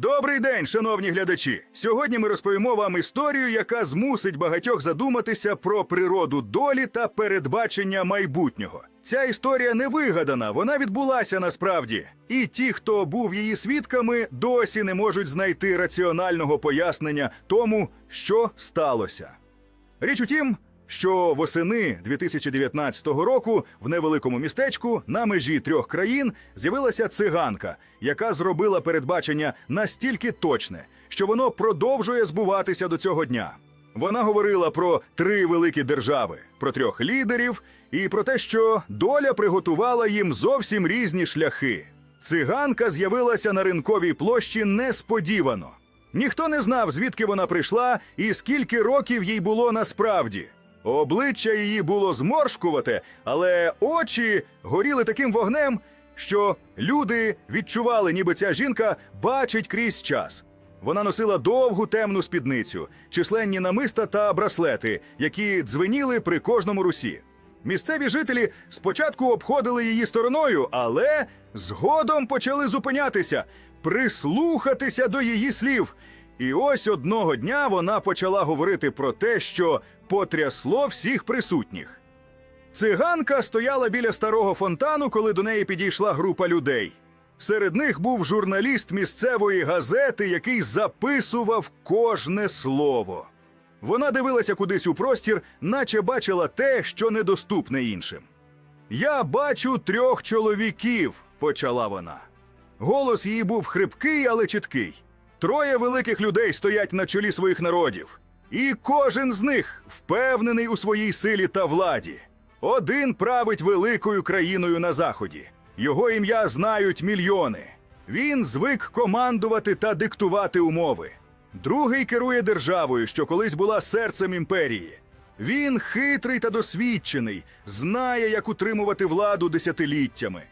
Добрий день, шановні глядачі! Сьогодні ми розповімо вам історію, яка змусить багатьох задуматися про природу долі та передбачення майбутнього. Ця історія не вигадана, вона відбулася насправді. І ті, хто був її свідками, досі не можуть знайти раціонального пояснення тому, що сталося. Річ у тім, що восени 2019 року в невеликому містечку на межі трьох країн з'явилася циганка, яка зробила передбачення настільки точне, що воно продовжує збуватися до цього дня. Вона говорила про три великі держави, про трьох лідерів і про те, що доля приготувала їм зовсім різні шляхи. Циганка з'явилася на ринковій площі несподівано. Ніхто не знав, звідки вона прийшла і скільки років їй було насправді. Обличчя її було зморшкувате, але очі горіли таким вогнем, що люди відчували, ніби ця жінка бачить крізь час. Вона носила довгу темну спідницю, численні намиста та браслети, які дзвеніли при кожному русі. Місцеві жителі спочатку обходили її стороною, але згодом почали зупинятися, прислухатися до її слів. І ось одного дня вона почала говорити про те, що потрясло всіх присутніх. Циганка стояла біля старого фонтану, коли до неї підійшла група людей. Серед них був журналіст місцевої газети, який записував кожне слово. Вона дивилася кудись у простір, наче бачила те, що недоступне іншим. Я бачу трьох чоловіків, почала вона. Голос її був хрипкий, але чіткий. Троє великих людей стоять на чолі своїх народів, і кожен з них впевнений у своїй силі та владі. Один править великою країною на заході. Його ім'я знають мільйони. Він звик командувати та диктувати умови. Другий керує державою, що колись була серцем імперії. Він хитрий та досвідчений, знає, як утримувати владу десятиліттями.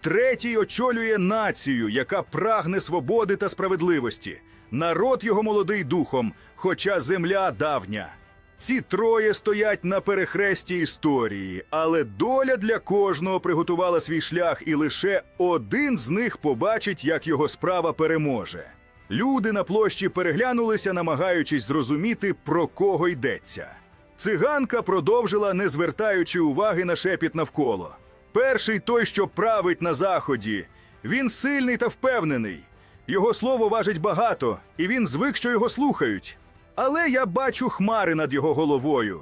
Третій очолює націю, яка прагне свободи та справедливості. Народ його молодий духом, хоча земля давня. Ці троє стоять на перехресті історії, але доля для кожного приготувала свій шлях, і лише один з них побачить, як його справа переможе. Люди на площі переглянулися, намагаючись зрозуміти, про кого йдеться. Циганка продовжила, не звертаючи уваги на шепіт навколо. Перший той, що править на заході. Він сильний та впевнений. Його слово важить багато, і він звик, що його слухають. Але я бачу хмари над його головою.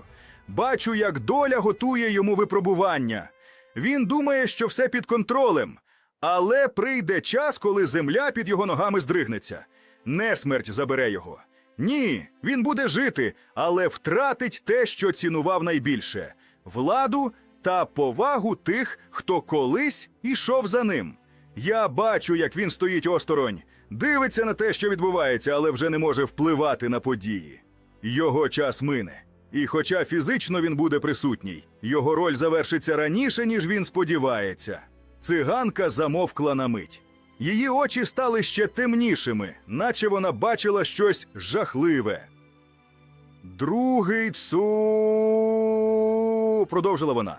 Бачу, як доля готує йому випробування. Він думає, що все під контролем. Але прийде час, коли земля під його ногами здригнеться. Не смерть забере його. Ні, він буде жити, але втратить те, що цінував найбільше владу та повагу тих, хто колись ішов за ним. Я бачу, як він стоїть осторонь, дивиться на те, що відбувається, але вже не може впливати на події. Його час мине. І хоча фізично він буде присутній, його роль завершиться раніше, ніж він сподівається. Циганка замовкла на мить. Її очі стали ще темнішими, наче вона бачила щось жахливе. Другий цу. продовжила вона.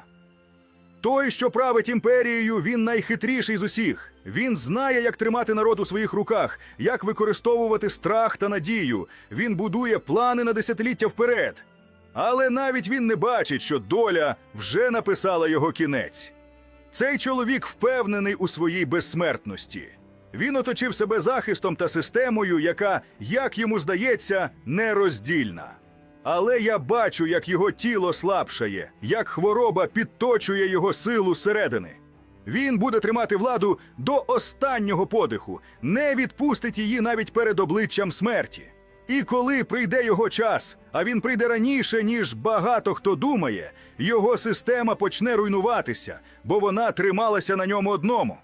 Той, що править імперією, він найхитріший з усіх. Він знає, як тримати народ у своїх руках, як використовувати страх та надію. Він будує плани на десятиліття вперед. Але навіть він не бачить, що доля вже написала його кінець. Цей чоловік впевнений у своїй безсмертності. Він оточив себе захистом та системою, яка, як йому здається, нероздільна. Але я бачу, як його тіло слабшає, як хвороба підточує його силу зсередини. Він буде тримати владу до останнього подиху, не відпустить її навіть перед обличчям смерті. І коли прийде його час, а він прийде раніше, ніж багато хто думає, його система почне руйнуватися, бо вона трималася на ньому одному.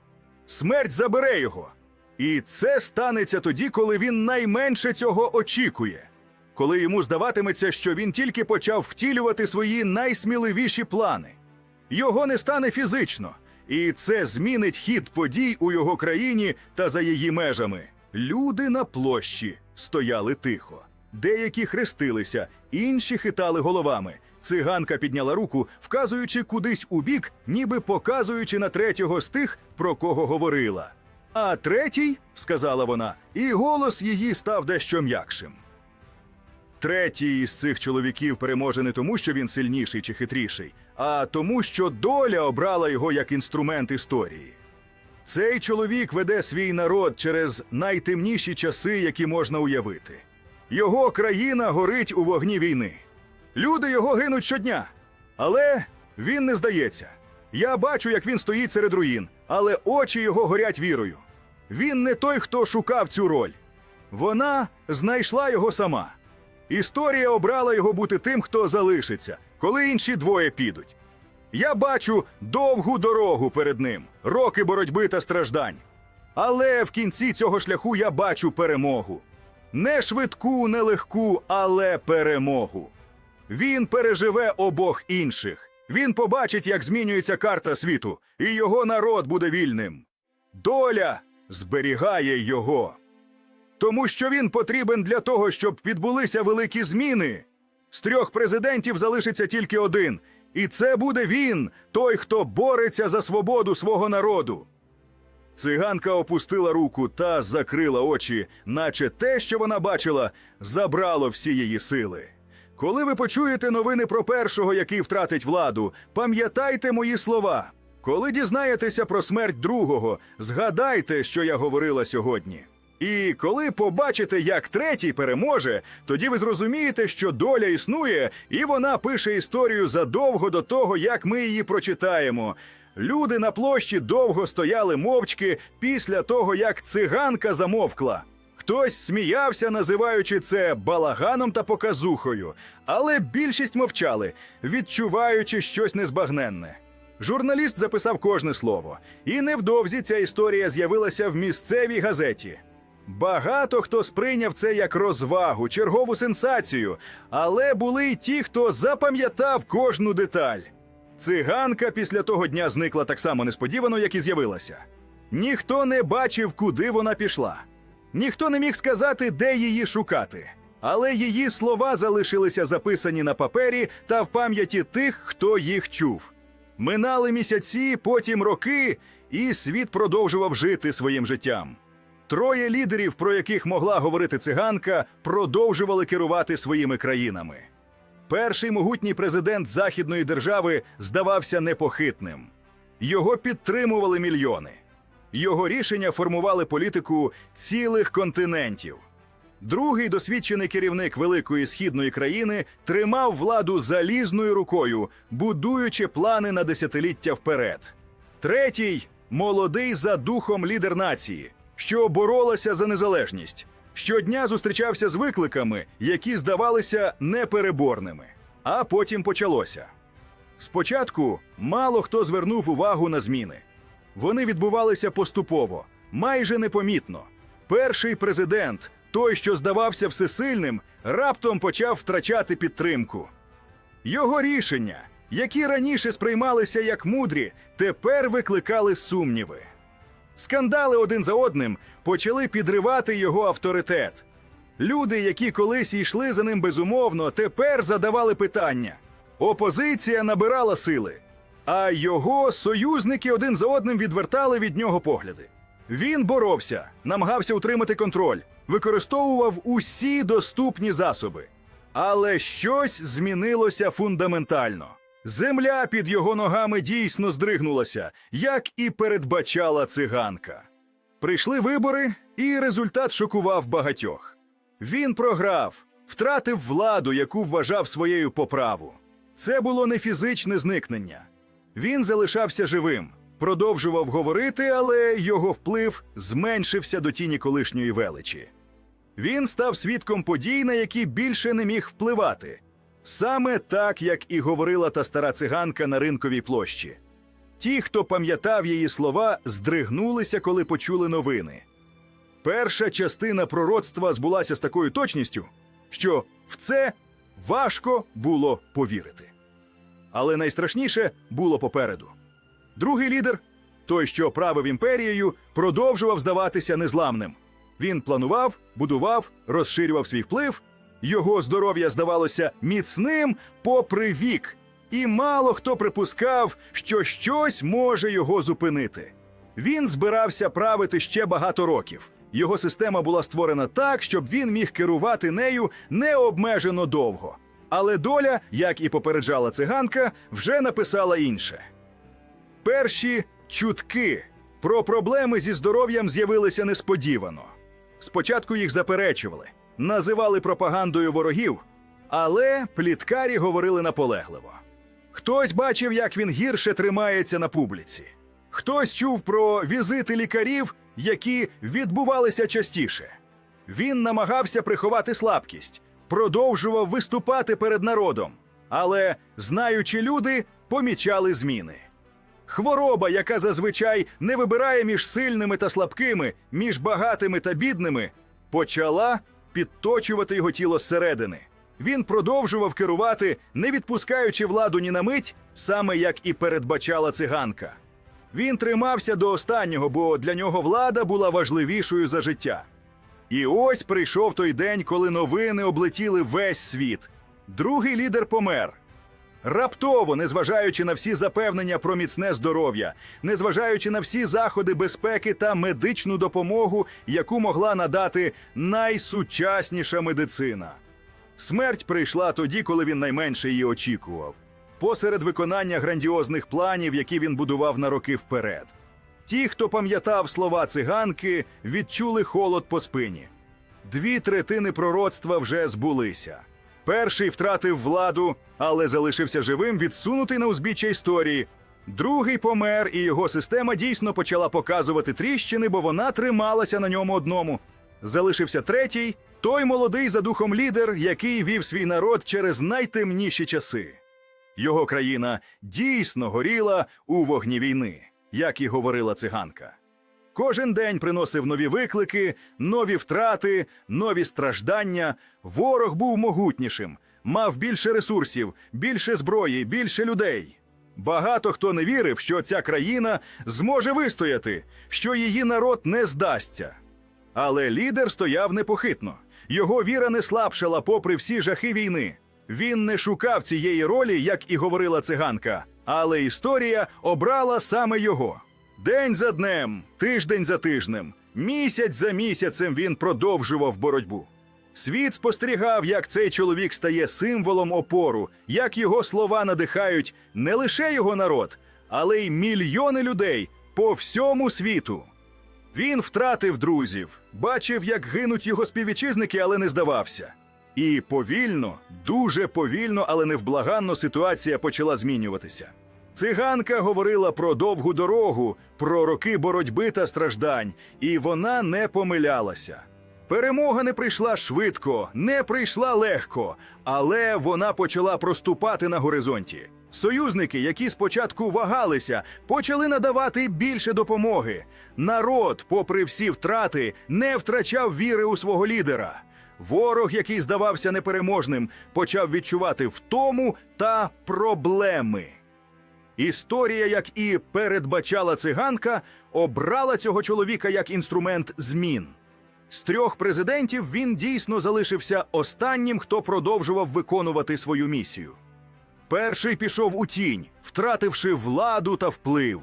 Смерть забере його. І це станеться тоді, коли він найменше цього очікує. Коли йому здаватиметься, що він тільки почав втілювати свої найсміливіші плани. Його не стане фізично, і це змінить хід подій у його країні та за її межами. Люди на площі стояли тихо. Деякі хрестилися, інші хитали головами. Циганка підняла руку, вказуючи кудись у бік, ніби показуючи на третього з тих, про кого говорила. А третій, сказала вона, і голос її став дещо м'якшим. Третій із цих чоловіків переможе не тому, що він сильніший чи хитріший, а тому, що доля обрала його як інструмент історії. Цей чоловік веде свій народ через найтемніші часи, які можна уявити. Його країна горить у вогні війни. Люди його гинуть щодня. Але він не здається. Я бачу, як він стоїть серед руїн, але очі його горять вірою. Він не той, хто шукав цю роль. Вона знайшла його сама. Історія обрала його бути тим, хто залишиться, коли інші двоє підуть. Я бачу довгу дорогу перед ним, роки боротьби та страждань. Але в кінці цього шляху я бачу перемогу. Не швидку, не легку, але перемогу. Він переживе обох інших. Він побачить, як змінюється карта світу, і його народ буде вільним. Доля зберігає його. Тому що він потрібен для того, щоб відбулися великі зміни. З трьох президентів залишиться тільки один, і це буде він, той, хто бореться за свободу свого народу. Циганка опустила руку та закрила очі, наче те, що вона бачила, забрало всі її сили. Коли ви почуєте новини про першого, який втратить владу, пам'ятайте мої слова. Коли дізнаєтеся про смерть другого, згадайте, що я говорила сьогодні. І коли побачите, як третій переможе, тоді ви зрозумієте, що доля існує, і вона пише історію задовго до того, як ми її прочитаємо. Люди на площі довго стояли мовчки після того, як циганка замовкла. Хтось сміявся, називаючи це балаганом та показухою, але більшість мовчали, відчуваючи щось незбагненне. Журналіст записав кожне слово, і невдовзі ця історія з'явилася в місцевій газеті. Багато хто сприйняв це як розвагу, чергову сенсацію, але були й ті, хто запам'ятав кожну деталь. Циганка після того дня зникла так само несподівано, як і з'явилася. Ніхто не бачив, куди вона пішла. Ніхто не міг сказати, де її шукати. Але її слова залишилися записані на папері та в пам'яті тих, хто їх чув. Минали місяці, потім роки, і світ продовжував жити своїм життям. Троє лідерів, про яких могла говорити циганка, продовжували керувати своїми країнами. Перший могутній президент західної держави здавався непохитним. Його підтримували мільйони. Його рішення формували політику цілих континентів. Другий досвідчений керівник великої східної країни тримав владу залізною рукою, будуючи плани на десятиліття вперед. Третій молодий за духом лідер нації, що боролася за незалежність. Щодня зустрічався з викликами, які здавалися непереборними. А потім почалося. Спочатку мало хто звернув увагу на зміни. Вони відбувалися поступово, майже непомітно. Перший президент, той, що здавався всесильним, раптом почав втрачати підтримку. Його рішення, які раніше сприймалися як мудрі, тепер викликали сумніви. Скандали один за одним почали підривати його авторитет. Люди, які колись йшли за ним безумовно, тепер задавали питання. Опозиція набирала сили, а його союзники один за одним відвертали від нього погляди. Він боровся, намагався утримати контроль, використовував усі доступні засоби. Але щось змінилося фундаментально. Земля під його ногами дійсно здригнулася, як і передбачала циганка. Прийшли вибори, і результат шокував багатьох. Він програв, втратив владу, яку вважав своєю по праву. Це було не фізичне зникнення. Він залишався живим, продовжував говорити, але його вплив зменшився до тіні колишньої величі. Він став свідком подій, на які більше не міг впливати. Саме так, як і говорила та стара циганка на ринковій площі. Ті, хто пам'ятав її слова, здригнулися, коли почули новини. Перша частина пророцтва збулася з такою точністю, що в це важко було повірити. Але найстрашніше було попереду. Другий лідер, той, що правив імперією, продовжував здаватися незламним. Він планував, будував, розширював свій вплив. Його здоров'я здавалося міцним попри вік, і мало хто припускав, що щось може його зупинити. Він збирався правити ще багато років. Його система була створена так, щоб він міг керувати нею необмежено довго. Але доля, як і попереджала циганка, вже написала інше. Перші чутки про проблеми зі здоров'ям з'явилися несподівано. Спочатку їх заперечували, називали пропагандою ворогів, але пліткарі говорили наполегливо. Хтось бачив, як він гірше тримається на публіці. Хтось чув про візити лікарів, які відбувалися частіше. Він намагався приховати слабкість, продовжував виступати перед народом, але знаючі люди помічали зміни. Хвороба, яка зазвичай не вибирає між сильними та слабкими, між багатими та бідними, почала підточувати його тіло зсередини. Він продовжував керувати, не відпускаючи владу ні на мить, саме як і передбачала циганка. Він тримався до останнього, бо для нього влада була важливішою за життя. І ось прийшов той день, коли новини облетіли весь світ. Другий лідер помер. Раптово, незважаючи на всі запевнення про міцне здоров'я, незважаючи на всі заходи безпеки та медичну допомогу, яку могла надати найсучасніша медицина. Смерть прийшла тоді, коли він найменше її очікував, посеред виконання грандіозних планів, які він будував на роки вперед. Ті, хто пам'ятав слова циганки, відчули холод по спині. Дві третини пророцтва вже збулися. Перший втратив владу, але залишився живим, відсунутий на узбіччя історії. Другий помер, і його система дійсно почала показувати тріщини, бо вона трималася на ньому одному. Залишився третій той молодий за духом лідер, який вів свій народ через найтемніші часи. Його країна дійсно горіла у вогні війни, як і говорила циганка. Кожен день приносив нові виклики, нові втрати, нові страждання. Ворог був могутнішим, мав більше ресурсів, більше зброї, більше людей. Багато хто не вірив, що ця країна зможе вистояти, що її народ не здасться. Але лідер стояв непохитно. Його віра не слабшала попри всі жахи війни. Він не шукав цієї ролі, як і говорила циганка, але історія обрала саме його. День за днем, тиждень за тижнем, місяць за місяцем він продовжував боротьбу. Світ спостерігав, як цей чоловік стає символом опору, як його слова надихають не лише його народ, але й мільйони людей по всьому світу. Він втратив друзів, бачив, як гинуть його співвітчизники, але не здавався. І повільно, дуже повільно, але невблаганно ситуація почала змінюватися. Циганка говорила про довгу дорогу, про роки боротьби та страждань, і вона не помилялася. Перемога не прийшла швидко, не прийшла легко, але вона почала проступати на горизонті. Союзники, які спочатку вагалися, почали надавати більше допомоги. Народ, попри всі втрати, не втрачав віри у свого лідера. Ворог, який здавався непереможним, почав відчувати втому та проблеми. Історія, як і передбачала циганка, обрала цього чоловіка як інструмент змін. З трьох президентів він дійсно залишився останнім, хто продовжував виконувати свою місію. Перший пішов у тінь, втративши владу та вплив.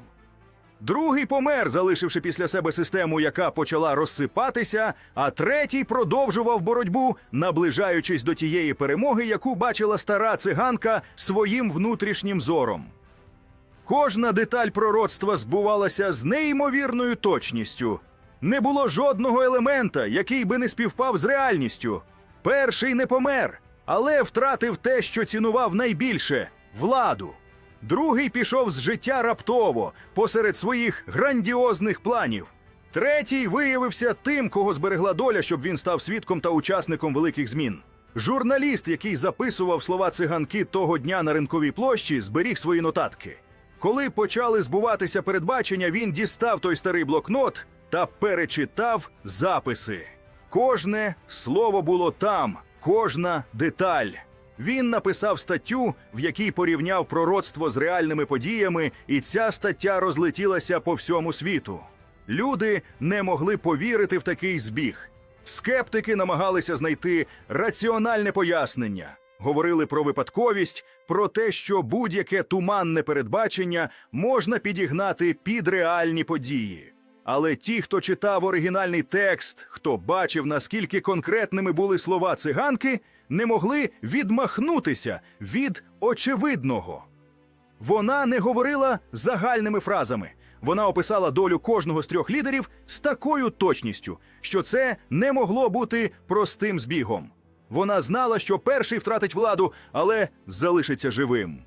Другий помер, залишивши після себе систему, яка почала розсипатися, а третій продовжував боротьбу, наближаючись до тієї перемоги, яку бачила стара циганка своїм внутрішнім зором. Кожна деталь пророцтва збувалася з неймовірною точністю. Не було жодного елемента, який би не співпав з реальністю. Перший не помер, але втратив те, що цінував найбільше владу. Другий пішов з життя раптово, посеред своїх грандіозних планів. Третій виявився тим, кого зберегла доля, щоб він став свідком та учасником великих змін. Журналіст, який записував слова циганки того дня на ринковій площі, зберіг свої нотатки. Коли почали збуватися передбачення, він дістав той старий блокнот та перечитав записи. Кожне слово було там, кожна деталь. Він написав статтю, в якій порівняв пророцтво з реальними подіями, і ця стаття розлетілася по всьому світу. Люди не могли повірити в такий збіг. Скептики намагалися знайти раціональне пояснення. Говорили про випадковість, про те, що будь-яке туманне передбачення можна підігнати під реальні події. Але ті, хто читав оригінальний текст, хто бачив, наскільки конкретними були слова циганки, не могли відмахнутися від очевидного. Вона не говорила загальними фразами. Вона описала долю кожного з трьох лідерів з такою точністю, що це не могло бути простим збігом. Вона знала, що перший втратить владу, але залишиться живим.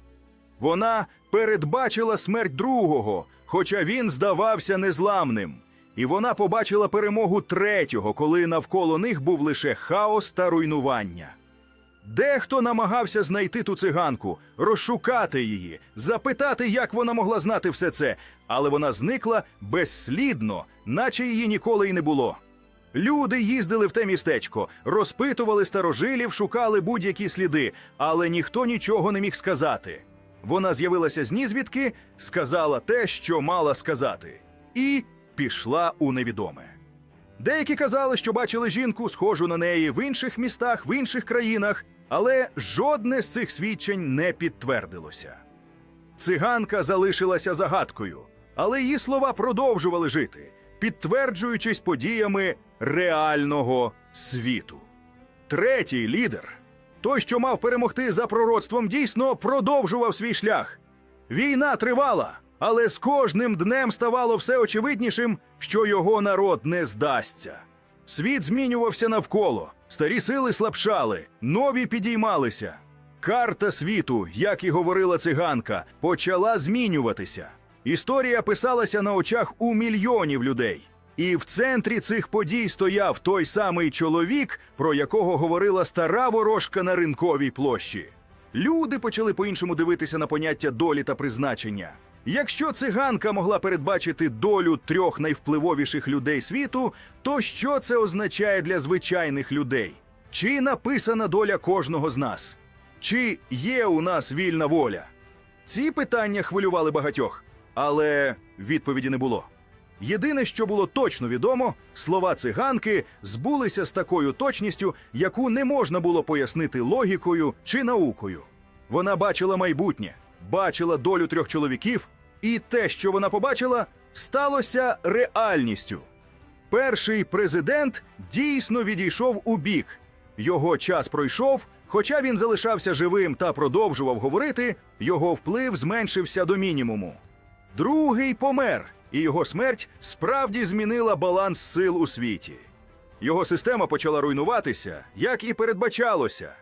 Вона передбачила смерть другого, хоча він здавався незламним. І вона побачила перемогу третього, коли навколо них був лише хаос та руйнування. Дехто намагався знайти ту циганку, розшукати її, запитати, як вона могла знати все це, але вона зникла безслідно, наче її ніколи й не було. Люди їздили в те містечко, розпитували старожилів, шукали будь-які сліди, але ніхто нічого не міг сказати. Вона з'явилася з нізвідки, сказала те, що мала сказати, і пішла у невідоме. Деякі казали, що бачили жінку, схожу на неї в інших містах, в інших країнах, але жодне з цих свідчень не підтвердилося. Циганка залишилася загадкою, але її слова продовжували жити, підтверджуючись подіями реального світу. Третій лідер, той, що мав перемогти за пророцтвом, дійсно продовжував свій шлях. Війна тривала, але з кожним днем ставало все очевиднішим, що його народ не здасться. Світ змінювався навколо, старі сили слабшали, нові підіймалися. Карта світу, як і говорила циганка, почала змінюватися. Історія писалася на очах у мільйонів людей. І в центрі цих подій стояв той самий чоловік, про якого говорила стара ворожка на ринковій площі. Люди почали по-іншому дивитися на поняття долі та призначення. Якщо циганка могла передбачити долю трьох найвпливовіших людей світу, то що це означає для звичайних людей? Чи написана доля кожного з нас? Чи є у нас вільна воля? Ці питання хвилювали багатьох, але відповіді не було. Єдине, що було точно відомо, слова циганки збулися з такою точністю, яку не можна було пояснити логікою чи наукою. Вона бачила майбутнє, бачила долю трьох чоловіків, і те, що вона побачила, сталося реальністю. Перший президент дійсно відійшов у бік. Його час пройшов, хоча він залишався живим та продовжував говорити, його вплив зменшився до мінімуму. Другий помер, і його смерть справді змінила баланс сил у світі. Його система почала руйнуватися, як і передбачалося.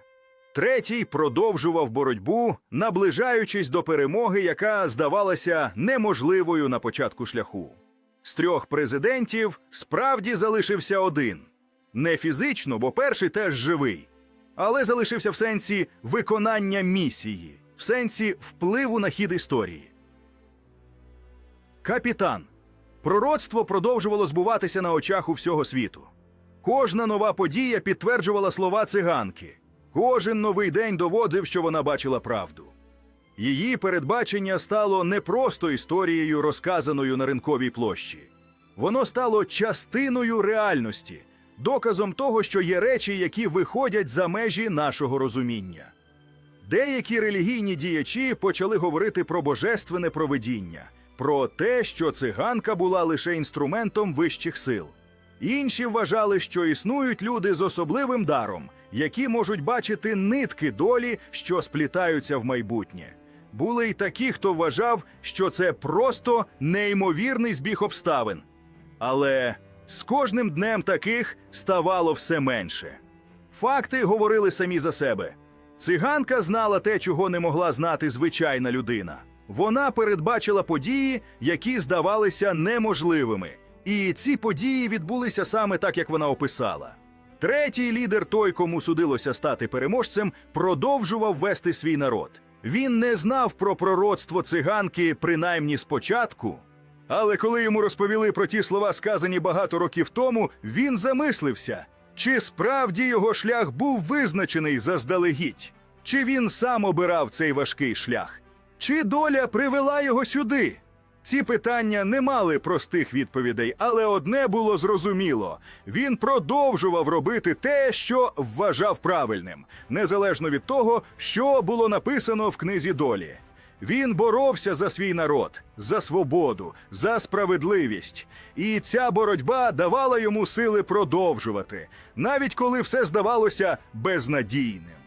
Третій продовжував боротьбу, наближаючись до перемоги, яка здавалася неможливою на початку шляху. З трьох президентів справді залишився один. Не фізично, бо перший теж живий, але залишився в сенсі виконання місії, в сенсі впливу на хід історії. Капітан. Пророцтво продовжувало збуватися на очах у всього світу. Кожна нова подія підтверджувала слова циганки. Кожен новий день доводив, що вона бачила правду. Її передбачення стало не просто історією, розказаною на ринковій площі. Воно стало частиною реальності, доказом того, що є речі, які виходять за межі нашого розуміння. Деякі релігійні діячі почали говорити про божественне провидіння, про те, що циганка була лише інструментом вищих сил. Інші вважали, що існують люди з особливим даром, які можуть бачити нитки долі, що сплітаються в майбутнє. Були й такі, хто вважав, що це просто неймовірний збіг обставин. Але з кожним днем таких ставало все менше. Факти говорили самі за себе. Циганка знала те, чого не могла знати звичайна людина. Вона передбачила події, які здавалися неможливими. І ці події відбулися саме так, як вона описала. Третій лідер, той, кому судилося стати переможцем, продовжував вести свій народ. Він не знав про пророцтво циганки, принаймні спочатку. Але коли йому розповіли про ті слова, сказані багато років тому, він замислився, чи справді його шлях був визначений заздалегідь, чи він сам обирав цей важкий шлях, чи доля привела його сюди. Ці питання не мали простих відповідей, але одне було зрозуміло: він продовжував робити те, що вважав правильним, незалежно від того, що було написано в книзі долі. Він боровся за свій народ, за свободу, за справедливість. І ця боротьба давала йому сили продовжувати, навіть коли все здавалося безнадійним.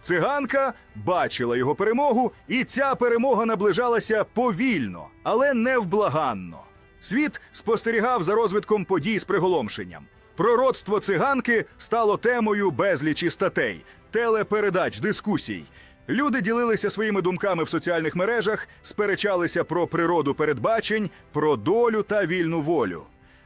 Циганка бачила його перемогу, і ця перемога наближалася повільно, але невблаганно. Світ спостерігав за розвитком подій з приголомшенням. Пророцтво циганки стало темою безлічі статей, телепередач, дискусій. Люди ділилися своїми думками в соціальних мережах, сперечалися про природу передбачень, про долю та вільну волю.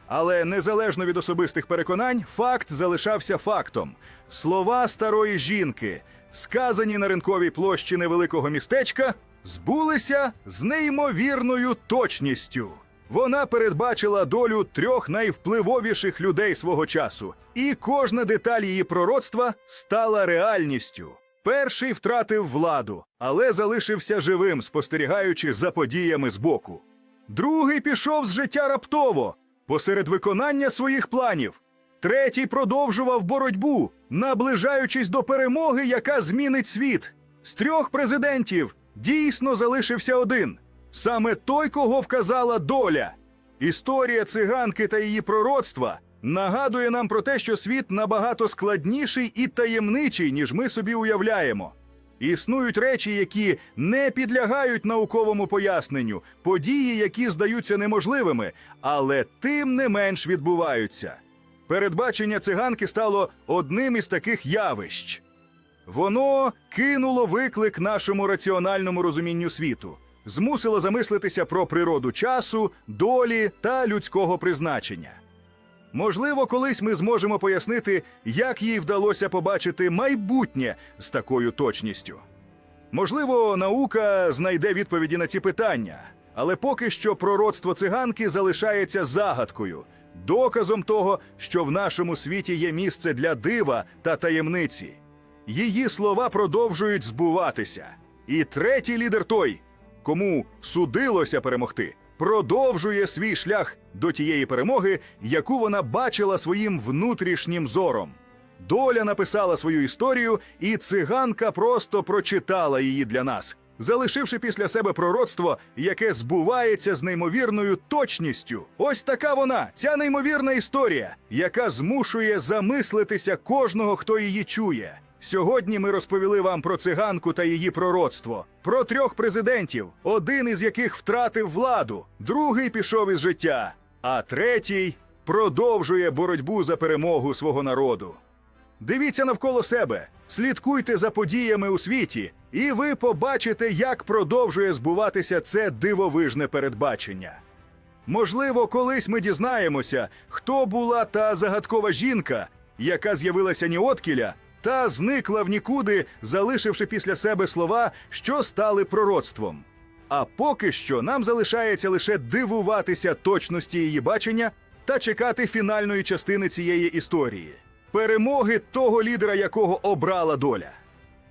Але незалежно від особистих переконань, факт залишався фактом. Слова старої жінки, сказані на ринковій площі невеликого містечка, збулися з неймовірною точністю. Вона передбачила долю трьох найвпливовіших людей свого часу, і кожна деталь її пророцтва стала реальністю. Перший втратив владу, але залишився живим, спостерігаючи за подіями збоку. Другий пішов з життя раптово, посеред виконання своїх планів. Третій продовжував боротьбу, наближаючись до перемоги, яка змінить світ. З трьох президентів дійсно залишився один саме той, кого вказала доля. Історія циганки та її пророцтва нагадує нам про те, що світ набагато складніший і таємничий, ніж ми собі уявляємо. Існують речі, які не підлягають науковому поясненню, події, які здаються неможливими, але тим не менш відбуваються. Передбачення циганки стало одним із таких явищ. Воно кинуло виклик нашому раціональному розумінню світу, змусило замислитися про природу часу, долі та людського призначення. Можливо, колись ми зможемо пояснити, як їй вдалося побачити майбутнє з такою точністю. Можливо, наука знайде відповіді на ці питання, але поки що пророцтво циганки залишається загадкою, доказом того, що в нашому світі є місце для дива та таємниці. Її слова продовжують збуватися. І третій лідер той, кому судилося перемогти, продовжує свій шлях до тієї перемоги, яку вона бачила своїм внутрішнім зором. Доля написала свою історію, і циганка просто прочитала її для нас, залишивши після себе пророцтво, яке збувається з неймовірною точністю. Ось така вона, ця неймовірна історія, яка змушує замислитися кожного, хто її чує. Сьогодні ми розповіли вам про циганку та її пророцтво, про трьох президентів, один із яких втратив владу, другий пішов із життя, а третій продовжує боротьбу за перемогу свого народу. Дивіться навколо себе, слідкуйте за подіями у світі, і ви побачите, як продовжує збуватися це дивовижне передбачення. Можливо, колись ми дізнаємося, хто була та загадкова жінка, яка з'явилася ніоткіля та зникла в нікуди, залишивши після себе слова, що стали пророцтвом. А поки що нам залишається лише дивуватися точності її бачення та чекати фінальної частини цієї історії перемоги того лідера, якого обрала доля.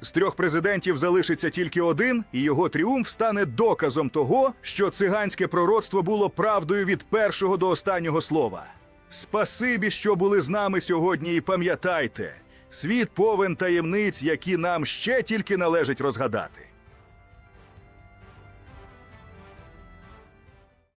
З трьох президентів залишиться тільки один, і його тріумф стане доказом того, що циганське пророцтво було правдою від першого до останнього слова. Спасибі, що були з нами сьогодні, і пам'ятайте, світ повен таємниць, які нам ще тільки належить розгадати.